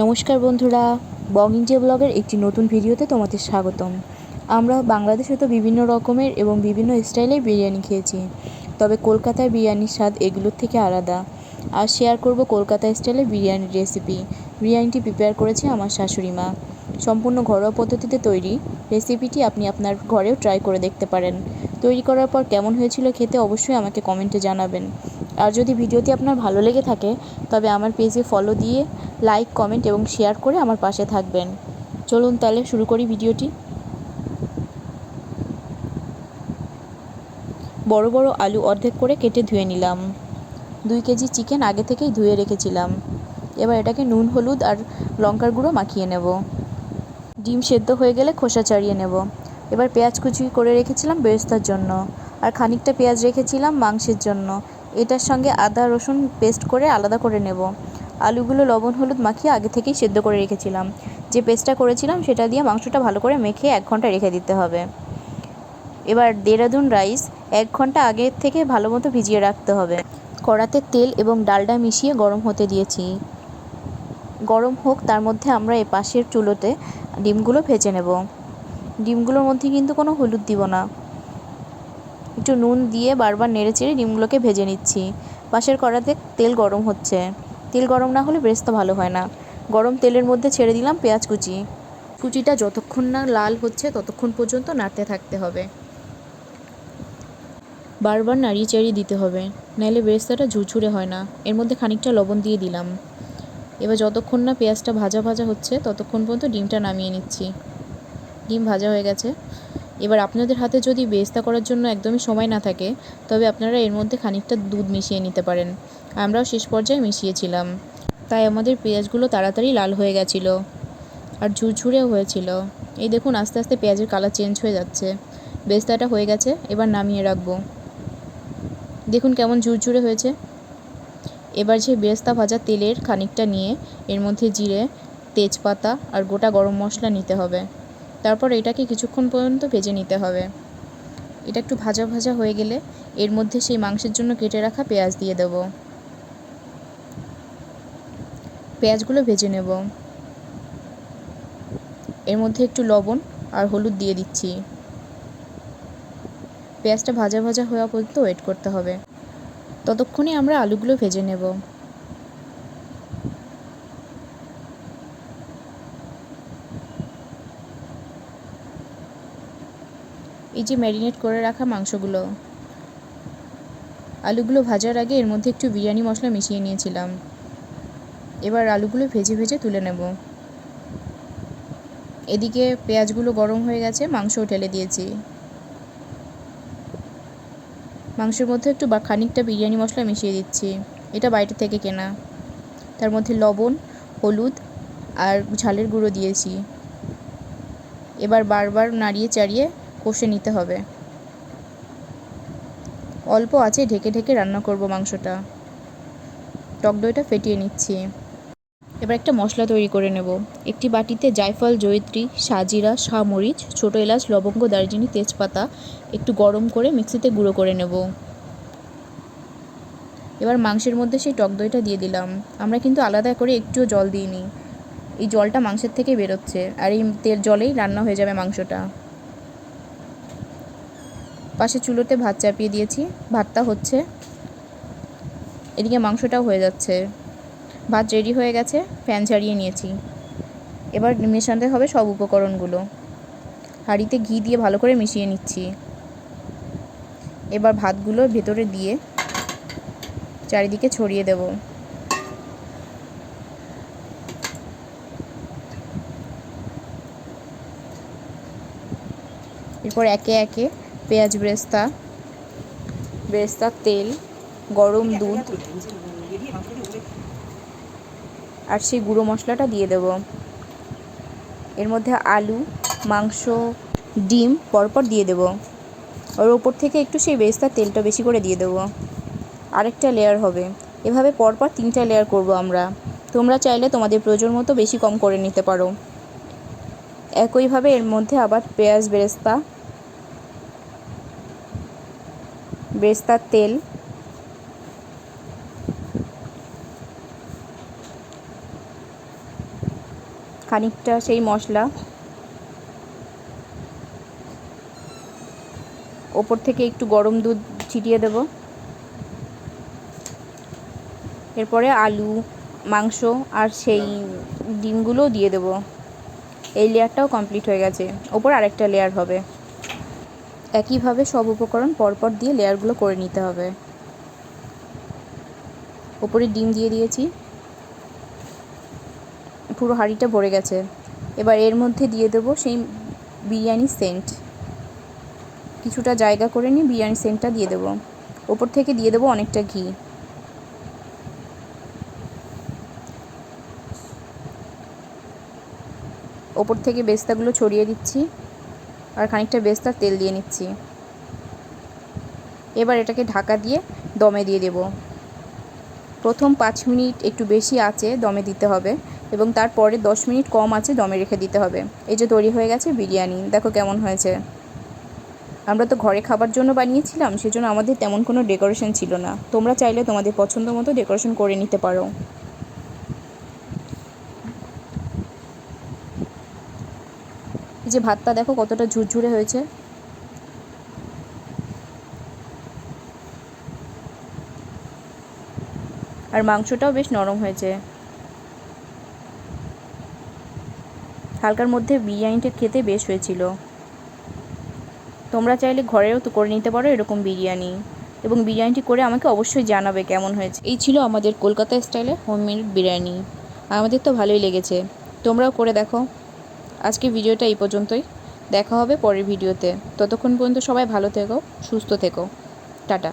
নমস্কার বন্ধুরা, বং ইন্ডিয়া ব্লগের একটি নতুন ভিডিওতে তোমাদের স্বাগতম। আমরা বাংলাদেশে তো বিভিন্ন রকমের এবং বিভিন্ন স্টাইলের বিরিয়ানি খেয়েছি, তবে কলকাতার বিরিয়ানির স্বাদ এগুলোর থেকে আলাদা। আর শেয়ার করব কলকাতা স্টাইলের বিরিয়ানির রেসিপি বিরিয়ানিটি প্রিপেয়ার করেছে আমার শাশুড়ি মা। সম্পূর্ণ ঘরোয়া পদ্ধতিতে তৈরি রেসিপিটি আপনি আপনার ঘরেও ট্রাই করে দেখতে পারেন। তৈরি করার পর কেমন হয়েছিল খেতে অবশ্যই আমাকে কমেন্টে জানাবেন। আর যদি ভিডিওটি আপনার ভালো লেগে থাকে, তবে আমার পেজে ফলো দিয়ে লাইক, কমেন্ট এবং শেয়ার করে আমার পাশে থাকবেন। চলুন তাহলে শুরু করি ভিডিওটি। বড় বড় আলু অর্ধেক করে কেটে ধুয়ে নিলাম। দুই কেজি চিকেন আগে থেকেই ধুয়ে রেখেছিলাম। এবার এটাকে নুন, হলুদ আর লঙ্কার গুঁড়ো মাখিয়ে নেব। ডিম সেদ্ধ হয়ে গেলে খোসা ছাড়িয়ে নেব। এবার পেঁয়াজ কুচি করে রেখেছিলাম বেরেস্তার জন্য। আর খানিকটা পেঁয়াজ রেখেছিলাম মাংসের জন্য। এটার সঙ্গে আদা, রসুন পেস্ট করে আলাদা করে নেব। আলুগুলো লবণ, হলুদ মাখিয়ে আগে থেকেই সেদ্ধ করে রেখেছিলাম। যে পেস্টটা করেছিলাম সেটা দিয়ে মাংসটা ভালো করে মেখে এক ঘণ্টা রেখে দিতে হবে। এবার দেরাদুন রাইস এক ঘণ্টা আগে থেকে ভালো মতো ভিজিয়ে রাখতে হবে। কড়াতে তেল এবং ডালডা মিশিয়ে গরম হতে দিয়েছি। গরম হোক, তার মধ্যে আমরা এ পাশের চুলোতে ডিমগুলো ভেজে নেব। ডিমগুলোর মধ্যে কিন্তু কোনো হলুদ দিব না। একটু নুন দিয়ে বারবার নেড়ে চেড়ে ডিমগুলোকে ভেজে নিচ্ছি। পাশের কড়াতে তেল গরম হচ্ছে। তেল গরম না হলে বেরেস্তা ভালো হয় না। গরম তেলের মধ্যে ছেড়ে দিলাম পেঁয়াজ কুচি। কুচিটা যতক্ষণ না লাল হচ্ছে ততক্ষণ পর্যন্ত নাড়তে থাকতে হবে। বারবার নাড়িয়ে চাড়িয়ে দিতে হবে নাহলে বেরেস্তাটা ঝুরঝুরে হয় না। এর মধ্যে খানিকটা লবণ দিয়ে দিলাম। এবার যতক্ষণ না পেঁয়াজটা ভাজা ভাজা হচ্ছে ততক্ষণ পর্যন্ত ডিমটা নামিয়ে নিচ্ছি। ডিম ভাজা হয়ে গেছে। এবার আপনাদের হাতে যদি বেস্তা করার জন্য একদমই সময় না থাকে, তবে আপনারা এর মধ্যে খানিকটা দুধ মিশিয়ে নিতে পারেন। আমরাও শেষ পর্যায়ে মিশিয়েছিলাম। তাই আমাদের পেঁয়াজগুলো তাড়াতাড়ি লাল হয়ে গেছিল আর ঝুরঝুরেও হয়েছিল। এই দেখুন, আস্তে আস্তে পেঁয়াজের কালার চেঞ্জ হয়ে যাচ্ছে। বেস্তাটা হয়ে গেছে, এবার নামিয়ে রাখব। দেখুন কেমন ঝুরঝুরে হয়েছে। এবার যে বেস্তা ভাজা তেলের খানিকটা নিয়ে এর মধ্যে জিরে, তেজপাতা আর গোটা গরম মশলা নিতে হবে। তারপর এটাকে কিছুক্ষণ পর্যন্ত ভেজে নিতে হবে। এটা একটু ভাজা ভাজা হয়ে গেলে এর মধ্যে সেই মাংসের জন্য কেটে রাখা পেঁয়াজ দিয়ে দেব। পেঁয়াজগুলো ভেজে নেব। এর মধ্যে একটু লবণ আর হলুদ দিয়ে দিচ্ছি। পেঁয়াজটা ভাজা ভাজা হওয়া পর্যন্ত ওয়েট করতে হবে। ততক্ষণে আমরা আলুগুলো ভেজে নেব। এই যে ম্যারিনেট করে রাখা মাংসগুলো। আলুগুলো ভাজার আগে এর মধ্যে একটু বিরিয়ানি মশলা মিশিয়ে নিয়েছিলাম। এবার আলুগুলো ভেজে ভেজে তুলে নেব। এদিকে পেঁয়াজগুলো গরম হয়ে গেছে মাংসও ঢেলে দিয়েছি। মাংসের মধ্যে একটু বা খানিকটা বিরিয়ানি মশলা মিশিয়ে দিচ্ছি। এটা বাইরে থেকে কেনা। তার মধ্যে লবণ, হলুদ আর ঝালের গুঁড়ো দিয়েছি। এবার বারবার নাড়িয়ে চাড়িয়ে কষে নিতে হবে। অল্প আছে ঢেকে ঢেকে রান্না করব মাংসটা। টক দইটা ফেটিয়ে নিচ্ছি। এবার একটা মশলা তৈরি করে নেব। একটি বাটিতে জায়ফল, জয়িত্রী, সাজিরা শামরিচ ছোটো এলাচ, লবঙ্গ, দারচিনি, তেজপাতা একটু গরম করে মিক্সিতে গুঁড়ো করে নেব। এবার মাংসের মধ্যে সেই টক দইটা দিয়ে দিলাম। আমরা কিন্তু আলাদা করে একটুও জল দিইনি। এই জলটা মাংসের থেকে বেরোচ্ছে। আর এই তেল জলেই রান্না হয়ে যাবে মাংসটা। পাশে চুলোতে ভাত চাপিয়ে দিয়েছি। ভাতটা হচ্ছে। এদিকে মাংসটাও হয়ে যাচ্ছে। ভাত রেডি হয়ে গেছে ফ্যান ছাড়িয়ে নিয়েছি। এবার মেশাতে হবে সব উপকরণগুলো। হাঁড়িতে ঘি দিয়ে ভালো করে মিশিয়ে নিচ্ছি। এবার ভাতগুলো ভেতরে দিয়ে চারিদিকে ছড়িয়ে দেব। এরপর একে একে পেঁয়াজ ব্রেস্তা ব্রেস্তার তেল, গরম দুধ আর সেই গুঁড়ো মশলাটা দিয়ে দেব। এর মধ্যে আলু, মাংস, ডিম পরপর দিয়ে দেব। ওর ওপর থেকে একটু সেই বেরেস্তার তেলটা বেশি করে দিয়ে দেবো। আরেকটা লেয়ার হবে। এভাবে পরপর তিনটা লেয়ার করব আমরা। তোমরা চাইলে তোমাদের প্রয়োজন মতো বেশি কম করে নিতে পারো। একইভাবে এর মধ্যে আবার পেঁয়াজ বেরেস্তা বেরেস্তার তেল। খানিকটা সেই মশলা। ওপর থেকে একটু গরম দুধ ছিটিয়ে দেব। এরপরে আলু, মাংস আর সেই ডিমগুলোও দিয়ে দেব। এই লেয়ারটাও কমপ্লিট হয়ে গেছে। ওপর আরেকটা লেয়ার হবে। একইভাবে সব উপকরণ পরপর দিয়ে লেয়ারগুলো করে নিতে হবে। ওপরে ডিম দিয়ে দিয়েছি। পুরো হাঁড়িটা ভরে গেছে। এবার এর মধ্যে দিয়ে দেবো সেই বিরিয়ানি সেন্ট। কিছুটা জায়গা করে নিয়ে বিরিয়ানি সেন্টটা দিয়ে দেবো। ওপর থেকে দিয়ে দেবো অনেকটা ঘি। ওপর থেকে বেস্তাগুলো ছড়িয়ে দিচ্ছি। আর খানিকটা বেস্তার তেল দিয়ে নিচ্ছি। এবার এটাকে ঢাকা দিয়ে দমে দিয়ে দেব। প্রথম পাঁচ মিনিট একটু বেশি আছে দমে দিতে হবে এবং তারপরে দশ মিনিট কম আছে দমে রেখে দিতে হবে। এই যে তৈরি হয়ে গেছে বিরিয়ানি, দেখো কেমন হয়েছে। আমরা তো ঘরে খাবার জন্য বানিয়েছিলাম, সেজন্য আমাদের তেমন কোনো ডেকোরেশন ছিল না। তোমরা চাইলে তোমাদের পছন্দ মতো ডেকোরেশন করে নিতে পারো। যে ভাতটা দেখো কতটা ঝুরঝুরে হয়েছে। আর মাংসটাও বেশ নরম হয়েছে। হালকার মধ্যে বিরিয়ানিটা খেতে বেশ হয়েছিল। তোমরা চাইলে ঘরেও তো করে নিতে পারো এরকম বিরিয়ানি। এবং বিরিয়ানিটি করে আমাকে অবশ্যই জানাবে কেমন হয়েছে। এই ছিল আমাদের কলকাতা স্টাইলে হোম হোমমেড বিরিয়ানি। আমাদের তো ভালোই লেগেছে। তোমরাও করে দেখো। আজকে ভিডিওটা এই পর্যন্তই। দেখা হবে পরের ভিডিওতে। ততক্ষণ পর্যন্ত সবাই ভালো থেকো, সুস্থ থেকো। টাটা।